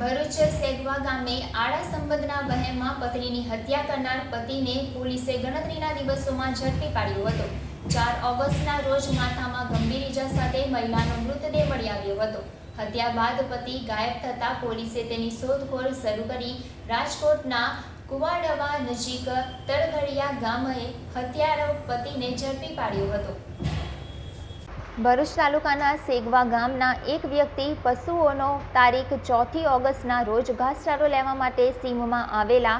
ભરૂચ સેગવા ગામે આડા સંબંધના વહેમમાં પત્નીની હત્યા કરનાર પતિને પોલીસે ગણતરીના દિવસોમાં ઝડપી પાડ્યો હતો. ચાર ઓગસ્ટના રોજ માથામાં ગંભીર ઈજા સાથે મહિલાનો મૃતદેહ મળી આવ્યો હતો. હત્યા બાદ પતિ ગાયબ થતાં પોલીસે તેની શોધખોળ શરૂ કરી રાજકોટના કુવાડવા નજીક તળઘડિયા ગામે હત્યારો પતિને ઝડપી પાડ્યો હતો. ભરૂચ તાલુકાના સેગવા ગામના એક વ્યક્તિ પશુઓનો તારીખ ચોથી ઓગસ્ટના રોજ ઘાસચારો લેવા માટે સીમમાં આવેલા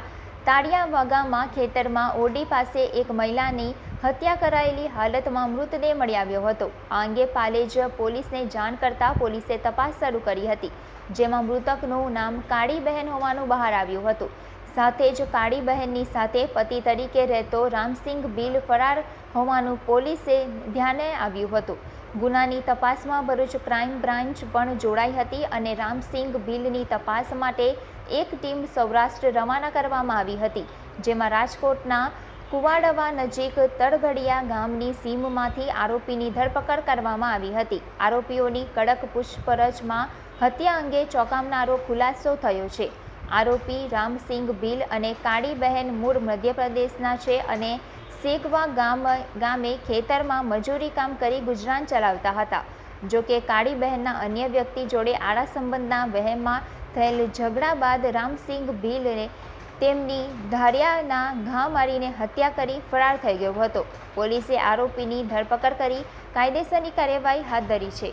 તાળિયા વાગામાં ખેતરમાં ઓરડી પાસે એક મહિલાની હત્યા કરાયેલી હાલતમાં મૃતદેહ મળી આવ્યો હતો. આ અંગે પાલેજ પોલીસને જાણ કરતાં પોલીસે તપાસ શરૂ કરી હતી, જેમાં મૃતકનું નામ કાળીબહેન હોવાનું બહાર આવ્યું હતું. સાથે જ કાળીબહેનની સાથે પતિ તરીકે રહેતો રામસિંગ બિલ ફરાર હોવાનું પોલીસે ધ્યાને આવ્યું હતું. ગુનાની તપાસમાં ભરૂચ ક્રાઇમ બ્રાન્ચ પણ જોડાઈ હતી અને રામસિંગ બિલની તપાસ માટે એક ટીમ સૌરાષ્ટ્ર રવાના કરવામાં આવી હતી, જેમાં રાજકોટના કુવાડવા નજીક તળઘડિયા ગામની સીમમાંથી આરોપીની ધરપકડ કરવામાં આવી હતી. આરોપીઓની કડક પૂછપરછમાં હત્યા અંગે ચોંકાવનારો ખુલાસો થયો છે. આરોપી રામસિંગ બિલ અને કાળીબહેન મૂળ મધ્યપ્રદેશના છે અને શેખવા ગામ ગામે ખેતરમાં મજૂરી કામ કરી ગુજરાન ચલાવતા હતા. જો કે કાળીબહેનના અન્ય વ્યક્તિ જોડે આડા સંબંધના વહેમમાં થયેલ ઝઘડા બાદ રામસિંહ ભીલને તેમની ધારિયાના ઘા મારીને હત્યા કરી ફરાર થઈ ગયો હતો. પોલીસે આરોપીની ધરપકડ કરી કાયદેસરની કાર્યવાહી હાથ ધરી છે.